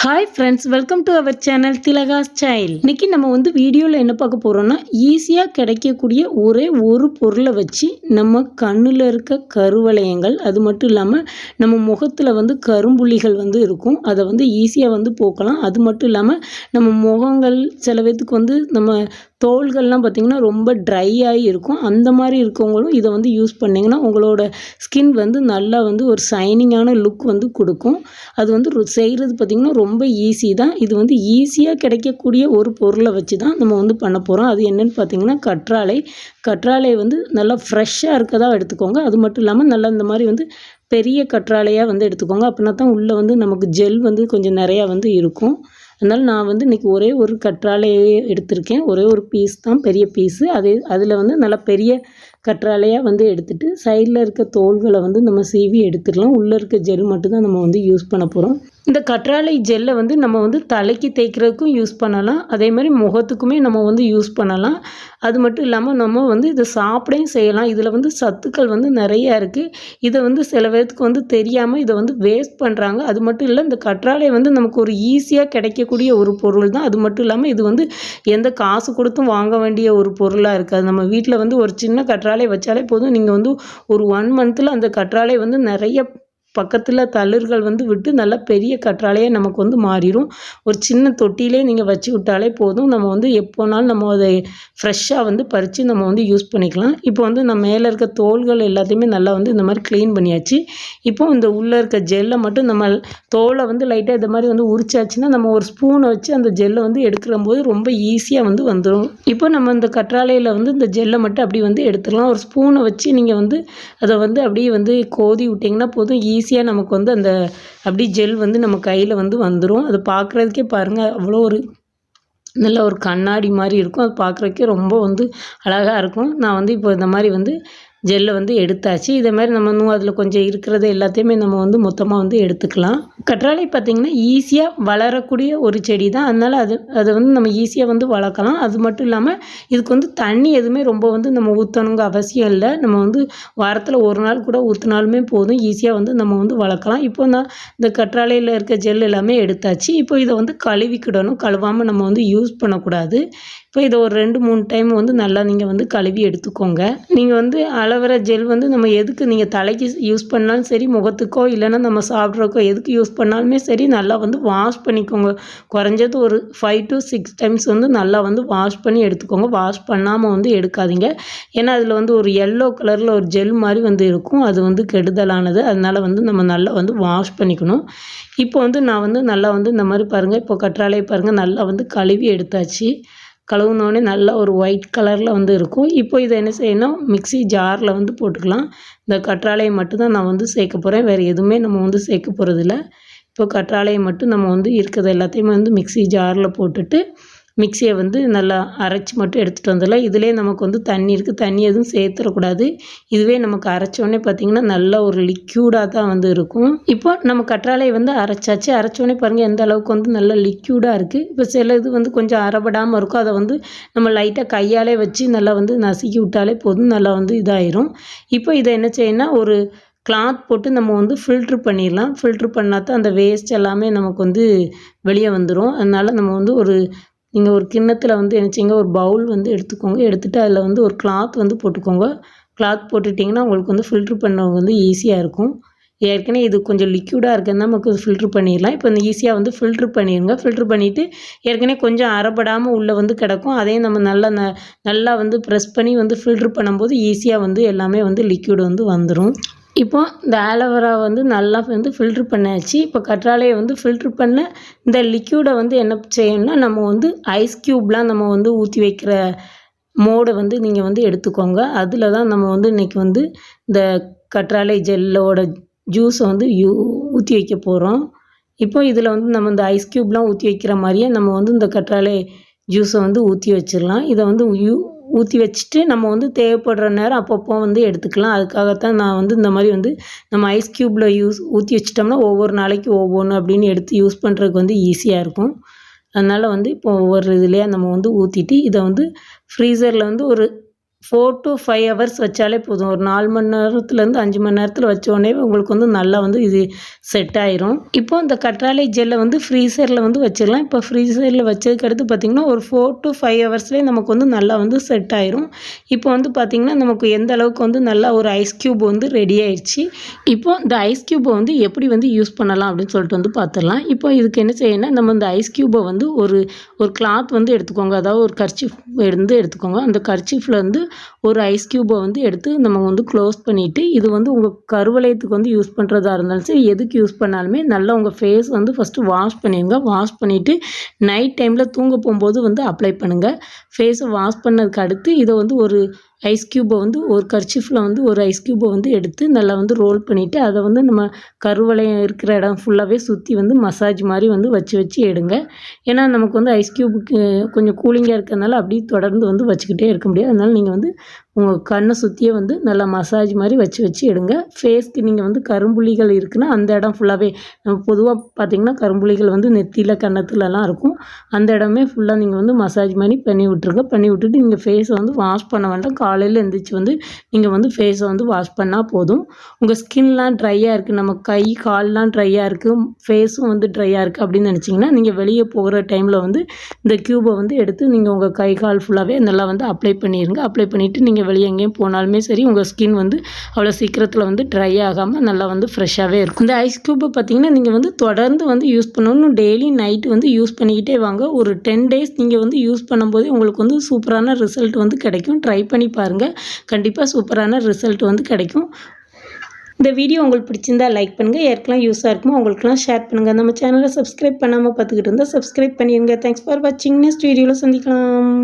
Hi friends welcome to our channel Thilaka style இன்னைக்கு நம்ம வந்து வீடியோவில் என்ன பார்க்க போகிறோம்னா ஈஸியாக கிடைக்கக்கூடிய ஒரே ஒரு பொருளை வச்சு நம்ம கண்ணில் இருக்க கருவளையங்கள் அது மட்டும் இல்லாமல் நம்ம முகத்தில் வந்து கரும்புள்ளிகள் வந்து இருக்கும். அதை வந்து ஈஸியாக வந்து போக்கலாம். அது மட்டும் இல்லாமல் நம்ம முகங்கள் சில பேத்துக்கு வந்து நம்ம தோள்கள்லாம் பார்த்திங்கன்னா ரொம்ப ட்ரை ஆகி இருக்கும். அந்த மாதிரி இருக்கவங்களும் இதை வந்து யூஸ் பண்ணிங்கன்னா உங்களோட ஸ்கின் வந்து நல்லா வந்து ஒரு ஷைனிங்கான லுக் வந்து கொடுக்கும். அது வந்து ரொ- செய்கிறது பார்த்திங்கன்னா ரொம்ப ரொம்ப ஈஸி தான். இது வந்து ஈஸியாக கிடைக்கக்கூடிய ஒரு பொருளை வச்சு தான் நம்ம வந்து பண்ண போகிறோம் அது என்னென்னு பார்த்தீங்கன்னா கற்றாழை. கற்றாழை வந்து நல்லா ஃப்ரெஷ்ஷாக இருக்கதா எடுத்துக்கோங்க. அது மட்டும் இல்லாமல் நல்லா இந்த மாதிரி வந்து பெரிய கற்றாழையாக வந்து எடுத்துக்கோங்க. அப்படின்னா தான் உள்ளே வந்து நமக்கு ஜெல் வந்து கொஞ்சம் நிறையா வந்து இருக்கும். அதனால் நான் வந்து இன்றைக்கி ஒரே ஒரு கற்றாழையே எடுத்திருக்கேன். ஒரே ஒரு பீஸ் தான் பெரிய பீஸு அதே அதில் வந்து நல்லா பெரிய கற்றாழையாக வந்து எடுத்துகிட்டு சைடில் இருக்க தோள்களை வந்து நம்ம சீவி எடுத்துடலாம். உள்ளே இருக்க ஜெல் மட்டும்தான் நம்ம வந்து யூஸ் பண்ண போகிறோம் இந்த கற்றாழை ஜெல்லை வந்து நம்ம வந்து தலைக்கு தேய்க்கிறதுக்கும் யூஸ் பண்ணலாம். அதே மாதிரி முகத்துக்குமே நம்ம வந்து யூஸ் பண்ணலாம். அது மட்டும் இல்லாமல் நம்ம வந்து இதை சாப்பிடையும் செய்யலாம். இதில் வந்து சத்துக்கள் வந்து நிறையா இருக்குது இதை வந்து சில பேர்த்துக்கு வந்து தெரியாமல் இதை வந்து வேஸ்ட் பண்ணுறாங்க அது மட்டும் இல்லை இந்த கற்றாழை வந்து நமக்கு ஒரு ஈஸியாக கிடைக்கக்கூடிய ஒரு பொருள் தான். அது மட்டும் இல்லாமல் இது வந்து எந்த காசு கொடுத்தும் வாங்க வேண்டிய ஒரு பொருளாக இருக்காது. நம்ம வீட்டில் வந்து ஒரு சின்ன கற்றாழை வச்சாலே போதும். நீங்கள் வந்து ஒரு ஒன் மந்த்தில் அந்த கற்றாழை வந்து நிறைய பக்கத்தில் தளிர்கள் வந்து விட்டு நல்லா பெரிய கற்றாழையாக நமக்கு வந்து மாறிடும் ஒரு சின்ன தொட்டியிலே நீங்கள் வச்சு விட்டாலே போதும். நம்ம வந்து எப்போனாலும் நம்ம அதை ஃப்ரெஷ்ஷாக வந்து பறித்து நம்ம வந்து யூஸ் பண்ணிக்கலாம். இப்போ வந்து நம்ம மேலே இருக்க தோள்கள் எல்லாத்தையுமே நல்லா வந்து இந்த மாதிரி க்ளீன் பண்ணியாச்சு. இப்போ இந்த உள்ளே இருக்க ஜெல்லை மட்டும் நம்ம தோலை வந்து லைட்டாக இந்த மாதிரி வந்து உரிச்சாச்சுன்னா நம்ம ஒரு ஸ்பூனை வச்சு அந்த ஜெல்லை வந்து எடுக்கிற போது ரொம்ப ஈஸியாக வந்து வந்துடும் இப்போ நம்ம இந்த கற்றாழையில் வந்து இந்த ஜெல்லை மட்டும் அப்படி வந்து எடுத்துடலாம். ஒரு ஸ்பூனை வச்சு நீங்கள் வந்து அதை வந்து அப்படியே வந்து கோதி விட்டிங்கன்னா போதும். ஈ ஈஸியாக நமக்கு வந்து அந்த அப்படி ஜெல் வந்து நம்ம கையில் வந்து வந்துடும் அது பார்க்குறதுக்கே பாருங்கள் அவ்வளோ ஒரு நல்ல ஒரு கண்ணாடி மாதிரி இருக்கும். அது பார்க்குறதுக்கே ரொம்ப வந்து அழகாக இருக்கும். நான் வந்து இப்போ இந்த மாதிரி வந்து ஜெல்லை வந்து எடுத்தாச்சு. இதே மாதிரி நம்ம இன்னும் அதில் கொஞ்சம் இருக்கிறது எல்லாத்தையுமே நம்ம வந்து மொத்தமாக வந்து எடுத்துக்கலாம். கற்றாழை பார்த்திங்கன்னா ஈஸியாக வளரக்கூடிய ஒரு செடி தான். அதனால் அது அதை வந்து நம்ம ஈஸியாக வந்து வளர்க்கலாம். அது மட்டும் இல்லாமல் இதுக்கு வந்து தண்ணி எதுவுமே ரொம்ப வந்து நம்ம ஊற்றணுங்க அவசியம் இல்லை. நம்ம வந்து வாரத்தில் ஒரு நாள் கூட ஊற்றினாலுமே போதும். ஈஸியாக வந்து நம்ம வந்து வளர்க்கலாம். இப்போ நான் இந்த கற்றாழையில் இருக்க ஜெல் எல்லாமே எடுத்தாச்சு. இப்போ இதை வந்து கழுவிக்கிடணும். கழுவாமல் நம்ம வந்து யூஸ் பண்ணக்கூடாது. இப்போ இதை ஒரு ரெண்டு மூணு டைம் வந்து நல்லா நீங்கள் வந்து கழுவி எடுத்துக்கோங்க. நீங்கள் வந்து அலோவேரா ஜெல் வந்து நம்ம எதுக்கு நீங்கள் தலைக்கு யூஸ் பண்ணாலும் சரி முகத்துக்கோ இல்லைன்னா நம்ம சாப்பிட்றக்கோ எதுக்கு யூஸ் பண்ணாலுமே சரி நல்லா வந்து வாஷ் பண்ணிக்கோங்க. குறைஞ்சது ஒரு ஃபைவ் டு சிக்ஸ் டைம்ஸ் வந்து நல்லா வந்து வாஷ் பண்ணி எடுத்துக்கோங்க. வாஷ் பண்ணாமல் வந்து எடுக்காதீங்க. ஏன்னா அதில் வந்து ஒரு எல்லோ கலரில் ஒரு ஜெல் மாதிரி வந்து இருக்கும். அது வந்து கெடுதலானது. அதனால் வந்து நம்ம நல்லா வந்து வாஷ் பண்ணிக்கணும். இப்போ வந்து நான் வந்து நல்லா வந்து இந்த மாதிரி பாருங்கள் இப்போ கற்றாழையை பாருங்கள் நல்லா வந்து கழுவி எடுத்தாச்சு. கழுவுனோடனே நல்லா ஒரு ஒயிட் கலரில் வந்து இருக்கும். இப்போ இதை என்ன செய்யணும் மிக்ஸி ஜாரில் வந்து போட்டுக்கலாம். இந்த கற்றாழையை மட்டும்தான் நான் வந்து சேர்க்க போகிறேன் வேறு எதுவுமே நம்ம வந்து சேர்க்க போகிறதில்ல இப்போ கற்றாழையை மட்டும் நம்ம வந்து இருக்கிறது எல்லாத்தையுமே வந்து மிக்ஸி ஜாரில் போட்டுட்டு மிக்சியை வந்து நல்லா அரைச்சி மட்டும் எடுத்துகிட்டு வந்துடலாம். இதிலே நமக்கு வந்து தண்ணி இருக்குது தண்ணி எதுவும் சேர்த்துடக்கூடாது. இதுவே நமக்கு அரைச்சோடனே பார்த்திங்கன்னா நல்ல ஒரு லிக்யூடாக தான் வந்து இருக்கும். இப்போ நம்ம கற்றாழையை வந்து அரைச்சாச்சு. அரைச்சோடனே பாருங்கள் எந்த அளவுக்கு வந்து நல்லா லிக்யூடாக இருக்குது இப்போ சில இது வந்து கொஞ்சம் அரைபடாமல் இருக்கும் அதை வந்து நம்ம லைட்டாக கையாலே வச்சு நல்லா வந்து நசுக்கி விட்டாலே போதும். நல்லா வந்து இதாயிரும். இப்போ இதை என்ன செய்யணும்னா ஒரு கிளாத் போட்டு நம்ம வந்து ஃபில்ட்ரு பண்ணிடலாம். ஃபில்ட்ரு பண்ணால் தான் அந்த வேஸ்ட் எல்லாமே நமக்கு வந்து வெளியே வந்துடும் அதனால் நம்ம வந்து ஒரு நீங்கள் ஒரு கிண்ணத்தில் வந்து நினச்சிங்க ஒரு பவுல் வந்து எடுத்துக்கோங்க. எடுத்துகிட்டு அதில் வந்து ஒரு கிளாத் வந்து போட்டுக்கோங்க. கிளாத் போட்டுட்டிங்கன்னா உங்களுக்கு வந்து ஃபில்ட்ரு பண்ணவங்க வந்து ஈஸியாக இருக்கும். ஏற்கனவே இது கொஞ்சம் லிக்யூடாக இருக்குன்னு நமக்கு ஃபில்ட்ரு பண்ணிடலாம். இப்போ இந்த ஈஸியாக வந்து ஃபில்ட்ரு பண்ணிடுங்க. ஃபில்ட்ரு பண்ணிவிட்டு ஏற்கனவே கொஞ்சம் அறப்படாமல் உள்ளே வந்து கிடக்கும். அதையும் நம்ம நல்லா ந நல்லா வந்து ப்ரெஸ் பண்ணி வந்து ஃபில்ட்ரு பண்ணும்போது ஈஸியாக வந்து எல்லாமே வந்து லிக்யூடு வந்து வந்துடும் இப்போ இந்த ஆலோவேரா வந்து நல்லா வந்து ஃபில்ட்ரு பண்ணியாச்சு. இப்போ கற்றாழையை வந்து ஃபில்ட்ரு பண்ண இந்த லிக்யூடை வந்து என்ன செய்யணும்னா நம்ம வந்து ஐஸ் க்யூப்லாம் நம்ம வந்து ஊற்றி வைக்கிற மோடை வந்து நீங்கள் வந்து எடுத்துக்கோங்க. அதில் தான் நம்ம வந்து இன்றைக்கி வந்து இந்த கற்றாழை ஜெல்லோட ஜூஸை வந்து யூ ஊற்றி வைக்க போகிறோம் இப்போ இதில் வந்து நம்ம இந்த ஐஸ் க்யூப்லாம் ஊற்றி வைக்கிற மாதிரியே நம்ம வந்து இந்த கற்றாழை ஜூஸை வந்து ஊற்றி வச்சிடலாம். இதை வந்து யூ ஊற்றி வச்சுட்டு நம்ம வந்து தேவைப்படுற நேரம் அப்பப்போ வந்து எடுத்துக்கலாம். அதுக்காகத்தான் நான் வந்து இந்த மாதிரி வந்து நம்ம ஐஸ் க்யூப்பில் யூஸ் ஊற்றி வச்சிட்டோம்னா ஒவ்வொரு நாளைக்கு ஒவ்வொன்று அப்படின்னு எடுத்து யூஸ் பண்ணுறதுக்கு வந்து ஈஸியாக இருக்கும். அதனால் வந்து இப்போ ஒவ்வொரு இதுலேயே நம்ம வந்து ஊற்றிட்டு இதை வந்து ஃப்ரீசரில் வந்து ஒரு ஃபோர் டு ஃபைவ் ஹவர்ஸ் வச்சாலே போதும். ஒரு நாலு மணி நேரத்துலேருந்து அஞ்சு மணி நேரத்தில் வச்சோடனே உங்களுக்கு வந்து நல்லா வந்து இது செட் ஆயிரும். இப்போ இந்த கற்றாழை ஜெல்லை வந்து ஃப்ரீசரில் வந்து வச்சிடலாம். இப்போ ஃப்ரீசரில் வச்சதுக்கு அடுத்து பார்த்திங்கன்னா ஒரு ஃபோர் டு ஃபைவ் ஹவர்ஸ்லேயே நமக்கு வந்து நல்லா வந்து செட் ஆயிரும். இப்போ வந்து பார்த்திங்கன்னா நமக்கு எந்த அளவுக்கு வந்து நல்லா ஒரு ஐஸ் க்யூப் வந்து ரெடி ஆயிடுச்சு இப்போ இந்த ஐஸ் க்யூப்பை வந்து எப்படி வந்து யூஸ் பண்ணலாம் அப்படின்னு சொல்லிட்டு வந்து பார்த்துடலாம் இப்போ இதுக்கு என்ன செய்யணும்னா நம்ம இந்த ஐஸ் க்யூப்பை வந்து ஒரு ஒரு கிளாத் வந்து எடுத்துக்கோங்க. அதாவது ஒரு கர்ச்சிஃப் இருந்து எடுத்துக்கோங்க. அந்த கர்ச்சிஃபில் வந்து ஒரு ஐஸ் க்யூப்பை வந்து எடுத்து நம்ம வந்து க்ளோஸ் பண்ணிவிட்டு இது வந்து உங்கள் கருவளையத்துக்கு வந்து யூஸ் பண்ணுறதா இருந்தாலும் சரி எதுக்கு யூஸ் பண்ணாலுமே நல்லா உங்கள் ஃபேஸ் வந்து ஃபஸ்ட்டு வாஷ் பண்ணிடுங்க. வாஷ் பண்ணிவிட்டு நைட் டைமில் தூங்க போகும்போது வந்து அப்ளை பண்ணுங்கள் ஃபேஸை வாஷ் பண்ணதுக்கு அடுத்து இதை வந்து ஒரு ஐஸ் க்யூப்பை வந்து ஒரு கர்ச்சிஃபில் வந்து ஒரு ஐஸ் க்யூப்பை வந்து எடுத்து நல்லா வந்து ரோல் பண்ணிவிட்டு அதை வந்து நம்ம கருவளையம் இருக்கிற இடம் ஃபுல்லாகவே சுற்றி வந்து மசாஜ் மாதிரி வந்து வச்சு வச்சு எடுங்க. ஏன்னா நமக்கு வந்து ஐஸ் க்யூபுக்கு கொஞ்சம் கூலிங்காக இருக்கிறதுனால அப்படியே தொடர்ந்து வந்து வச்சுக்கிட்டே இருக்க முடியாது. அதனால் நீங்கள் வந்து আমাদের உங்கள் கண்ணை சுற்றியே வந்து நல்லா மசாஜ் மாதிரி வச்சு வச்சு எடுங்க. ஃபேஸ்க்கு நீங்கள் வந்து கரும்புள்ளிகள் இருக்குன்னா அந்த இடம் ஃபுல்லாகவே நம்ம பொதுவாக பார்த்திங்கன்னா கரும்புள்ளிகள் வந்து நெத்தியில் கன்னத்துலலாம் இருக்கும். அந்த இடமே ஃபுல்லாக நீங்கள் வந்து மசாஜ் மாதிரி பண்ணி விட்ருங்க பண்ணி விட்டுட்டு நீங்கள் ஃபேஸை வந்து வாஷ் பண்ண வேண்டாம். காலையில் எழுந்திரிச்சி வந்து நீங்கள் வந்து ஃபேஸை வந்து வாஷ் பண்ணால் போதும். உங்கள் ஸ்கின்லாம் ட்ரையாக இருக்குது நம்ம கை கால்லாம் ட்ரையாக இருக்குது ஃபேஸும் வந்து ட்ரையாக இருக்குது அப்படின்னு நினச்சிங்கன்னா நீங்கள் வெளியே போகிற டைமில் வந்து இந்த க்யூபை வந்து எடுத்து நீங்கள் உங்கள் கை கால் ஃபுல்லாகவே நல்லா வந்து அப்ளை பண்ணிடுங்க அப்ளை பண்ணிவிட்டு நீங்கள் வெளியே எங்கேயும் போனாலுமே சரி உங்கள் ஸ்கின் வந்து அவ்வளோ சீக்கிரத்தில் வந்து ட்ரை ஆகாமல் நல்லா வந்து ஃப்ரெஷ்ஷாகவே இருக்கும். இந்த ஐஸ் க்யூப்பை பார்த்தீங்கன்னா நீங்கள் வந்து தொடர்ந்து வந்து யூஸ் பண்ணணும் டெய்லி நைட்டு வந்து யூஸ் பண்ணிக்கிட்டே வாங்க. ஒரு டென் டேஸ் நீங்கள் வந்து யூஸ் பண்ணும்போதே உங்களுக்கு வந்து சூப்பரான ரிசல்ட் வந்து கிடைக்கும். ட்ரை பண்ணி பாருங்கள் கண்டிப்பாக சூப்பரான ரிசல்ட் வந்து கிடைக்கும். இந்த வீடியோ உங்களுக்கு பிடிச்சிருந்தா லைக் பண்ணுங்கள் யாருக்கெல்லாம் யூஸாக இருக்குமோ அவங்களுக்குலாம் ஷேர் பண்ணுங்கள் நம்ம சேனலை சப்ஸ்கிரைப் பண்ணாமல் பார்த்துக்கிட்டு இருந்தால் சப்ஸ்கிரைப் பண்ணிடுங்க தேங்க்ஸ் ஃபார் வாட்சிங் நெக்ஸ்ட் வீடியோவில் சந்திக்கலாம்.